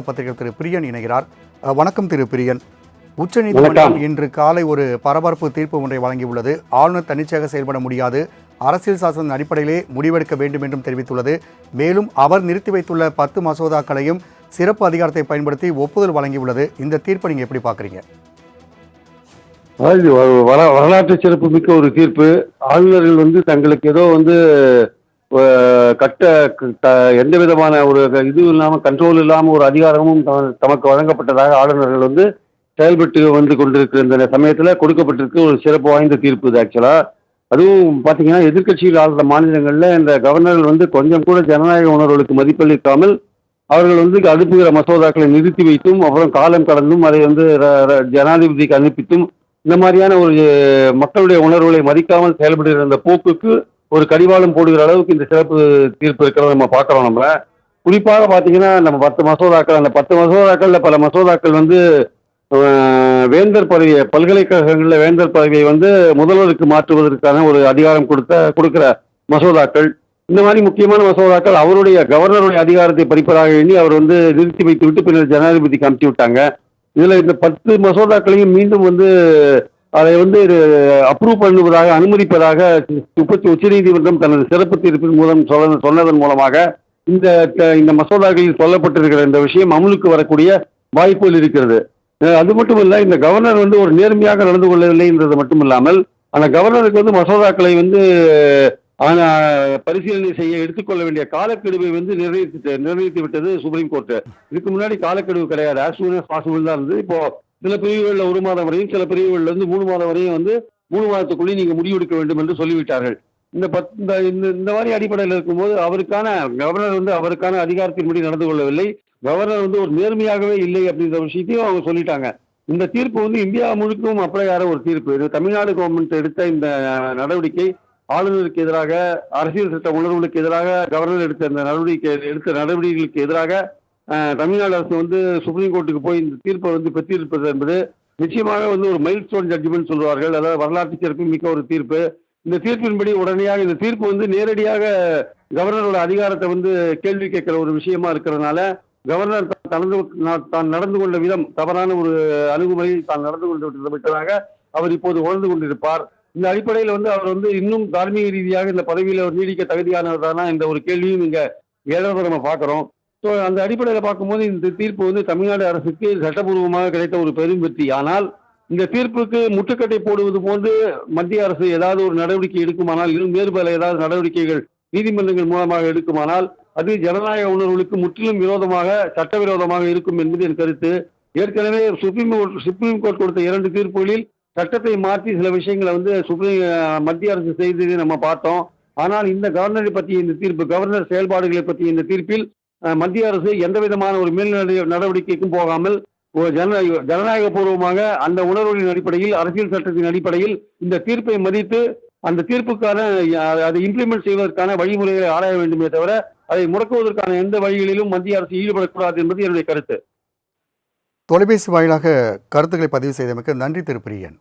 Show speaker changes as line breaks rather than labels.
பத்திரிகை திரு பிரியன் இணைகிறார். வணக்கம் திரு பிரியன். உச்சநீதிமன்றம் இன்று காலை ஒரு பரபரப்பு தீர்ப்பு ஒன்றை வழங்கியுள்ளது. ஆளுநர் தன்னிச்சையாக செயல்பட முடியாது. அரசியல் சாசன அடிப்படையிலே முடிவெடுக்க வேண்டும் என்றும் தெரிவித்துள்ளது. மேலும் அவர் நிறுத்தி வைத்துள்ள பத்து மசோதாக்களையும் சிறப்பு அதிகாரத்தை பயன்படுத்தி ஒப்புதல் வழங்கியுள்ளது. இந்த தீர்ப்பை நீங்க எப்படி
வர வரலாற்று சிறப்பு மிக்க ஒரு தீர்ப்பு. ஆளுநர்கள் வந்து தங்களுக்கு ஏதோ வந்து கட்ட எந்த விதமான ஒரு இது இல்லாமல் கண்ட்ரோல் இல்லாமல் ஒரு அதிகாரமும் த- தமக்கு வழங்கப்பட்டதாக ஆளுநர்கள் வந்து செயல்பட்டு வந்து கொண்டிருக்கிற இந்த சமயத்தில் கொடுக்கப்பட்டிருக்கு. ஒரு சிறப்பு வாய்ந்த தீர்ப்பு இது ஆக்சுவலாக அதுவும் பார்த்தீங்கன்னா எதிர்கட்சியில் ஆளுற மாநிலங்களில் இந்த கவர்னர்கள் வந்து கொஞ்சம் கூட ஜனநாயக உணர்வுகளுக்கு மதிப்பளிக்காமல் அவர்கள் வந்து அனுப்புகிற மசோதாக்களை நிறுத்தி வைத்தும் அப்புறம் காலம் கடந்தும் அதை வந்து ர- ர- ஜனாதிபதிக்கு அனுப்பித்தும் இந்த மாதிரியான ஒரு மக்களுடைய உணர்வுகளை மதிக்காமல் செயல்படுகிற அந்த போக்குக்கு ஒரு கடிவாளம் போடுகிற அளவுக்கு இந்த சிறப்பு தீர்ப்பு இருக்கிறத நம்ம பார்க்குறோம் நம்ம குறிப்பாக பார்த்தீங்கன்னா நம்ம பத்து மசோதாக்கள் அந்த பத்து மசோதாக்களில் பல மசோதாக்கள் வந்து வேந்தர் பதவியை பல்கலைக்கழகங்களில் வேந்தர் பதவியை வந்து முதல்வருக்கு மாற்றுவதற்கான ஒரு அதிகாரம் கொடுத்த கொடுக்குற மசோதாக்கள். இந்த மாதிரி முக்கியமான மசோதாக்கள் அவருடைய கவர்னருடைய அதிகாரத்தை பறிப்பதாக எண்ணி அவர் வந்து நிறுத்தி வைத்து விட்டு பின்னர் ஜனாதிபதிக்கு அனுப்பிச்சு விட்டாங்க. இதில் இந்த பத்து மசோதாக்களையும் மீண்டும் வந்து அதை வந்து அப்ரூவ் பண்ணுவதாக அனுமதிப்பதாக உச்ச உச்சநீதிமன்றம் தனது சிறப்பு தீர்ப்பின் மூலம் சொன்னதன் மூலமாக இந்த இந்த மசோதாக்களில் சொல்லப்பட்டிருக்கிற இந்த விஷயம் அமலுக்கு வரக்கூடிய வாய்ப்புகள் இருக்கிறது. அது மட்டும் இல்லை இந்த கவர்னர் வந்து ஒரு நேர்மையாக நடந்து கொள்ளவில்லை என்றது மட்டும் இல்லாமல் அந்த கவர்னருக்கு வந்து மசோதாக்களை வந்து பரிசீலனை செய்ய எடுத்துக்கொள்ள வேண்டிய காலக்கெடுவை வந்து நிர்ணயித்து நிர்ணயித்து விட்டது சுப்ரீம் கோர்ட் இதுக்கு முன்னாடி காலக்கெடுவு கிடையாது. ஆஸ் சூன் பாசிபிள் தான் இருந்தது. இப்போ சில பிரிவுகளில் ஒரு மாதம் வரையும் சில பிரிவுகளில் இருந்து மூணு மாதம் வரையும் வந்து மூணு மாதத்துக்குள்ளே நீங்கள் முடிவெடுக்க வேண்டும் என்று சொல்லிவிட்டார்கள். இந்த பத் இந்த இந்த இந்த மாதிரி அடிப்படையில் இருக்கும்போது அவருக்கான கவர்னர் வந்து அவருக்கான அதிகாரத்தின்படி நடந்து கொள்ளவில்லை. கவர்னர் வந்து ஒரு நேர்மையாகவே இல்லை அப்படின்ற விஷயத்தையும் அவங்க சொல்லிட்டாங்க. இந்த தீர்ப்பு வந்து இந்தியா முழுக்கவும் அப்ளை ஆகிற ஒரு தீர்ப்பு. இது தமிழ்நாடு கவர்மெண்ட் எடுத்த இந்த நடவடிக்கை ஆளுநருக்கு எதிராக அரசியல் சட்ட உணர்வுகளுக்கு எதிராக கவர்னர் எடுத்த இந்த நடவடிக்கை எடுத்த நடவடிக்கைகளுக்கு எதிராக தமிழ்நாடு அரசு வந்து சுப்ரீம் கோர்ட்டுக்கு போய் இந்த தீர்ப்பை வந்து பெற்றிருப்பது என்பது நிச்சயமாக வந்து ஒரு மைல் ஸ்டோன் ஜட்ஜ்மெண்ட் சொல்வார்கள். அதாவது வரலாற்று சிறப்பு மிக்க ஒரு தீர்ப்பு. இந்த தீர்ப்பின்படி உடனடியாக இந்த தீர்ப்பு வந்து நேரடியாக கவர்னரோட அதிகாரத்தை வந்து கேள்வி கேட்கிற ஒரு விஷயமா இருக்கிறதுனால கவர்னர் நடந்து தான் நடந்து கொண்ட விதம் தவறான ஒரு அணுகுமுறையில் தான் நடந்து கொண்டு விட்டதாக அவர் இப்போது உணர்ந்து கொண்டிருப்பார். இந்த அடிப்படையில் வந்து அவர் வந்து இன்னும் தார்மீக ரீதியாக இந்த பதவியில் அவர் நீடிக்க தகுதியானவர் தானா இந்த ஒரு கேள்வியும் இங்க ஏழாவது நம்ம பார்க்கிறோம். ஸோ அந்த அடிப்படையில் பார்க்கும்போது இந்த தீர்ப்பு வந்து தமிழ்நாடு அரசுக்கு சட்டபூர்வமாக கிடைத்த ஒரு பெரும் வெற்றி ஆனால் இந்த தீர்ப்புக்கு முட்டுக்கட்டை போடுவது போன்று மத்திய அரசு ஏதாவது ஒரு நடவடிக்கை எடுக்குமானால் இன்னும் வேறு பல ஏதாவது நடவடிக்கைகள் நீதிமன்றங்கள் மூலமாக எடுக்குமானால் அது ஜனநாயக உணர்வுகளுக்கு முற்றிலும் விரோதமாக சட்டவிரோதமாக இருக்கும் என்பது என் கருத்து. ஏற்கனவே சுப்ரீம் கோர்ட் சுப்ரீம் கோர்ட் கொடுத்த இரண்டு தீர்ப்புகளில் சட்டத்தை மாற்றி சில விஷயங்களை வந்து சுப்ரீம் மத்திய அரசு செய்ததை நம்ம பார்த்தோம். ஆனால் இந்த கவர்னரை பற்றிய இந்த தீர்ப்பு கவர்னர் செயல்பாடுகளை பற்றிய இந்த தீர்ப்பில் மத்திய அரசு எந்த விதமான ஒரு மேல் நடவடிக்கைக்கும் போகாமல் ஜன ஜனநாயக பூர்வமாக அந்த உணர்வுகளின் அடிப்படையில் அரசியல் சட்டத்தின் அடிப்படையில் இந்த தீர்ப்பை மதித்து அந்த தீர்ப்புக்கான அதை இம்ப்ளிமெண்ட் செய்வதற்கான வழிமுறைகளை ஆராய வேண்டுமே தவிர அதை முடக்குவதற்கான எந்த வழிகளிலும் மத்திய அரசு ஈடுபடக்கூடாது என்பது என்னுடைய கருத்து.
தொலைபேசி வாயிலாக கருத்துக்களை பதிவு செய்தமைக்கு நன்றி திரு பிரியன்.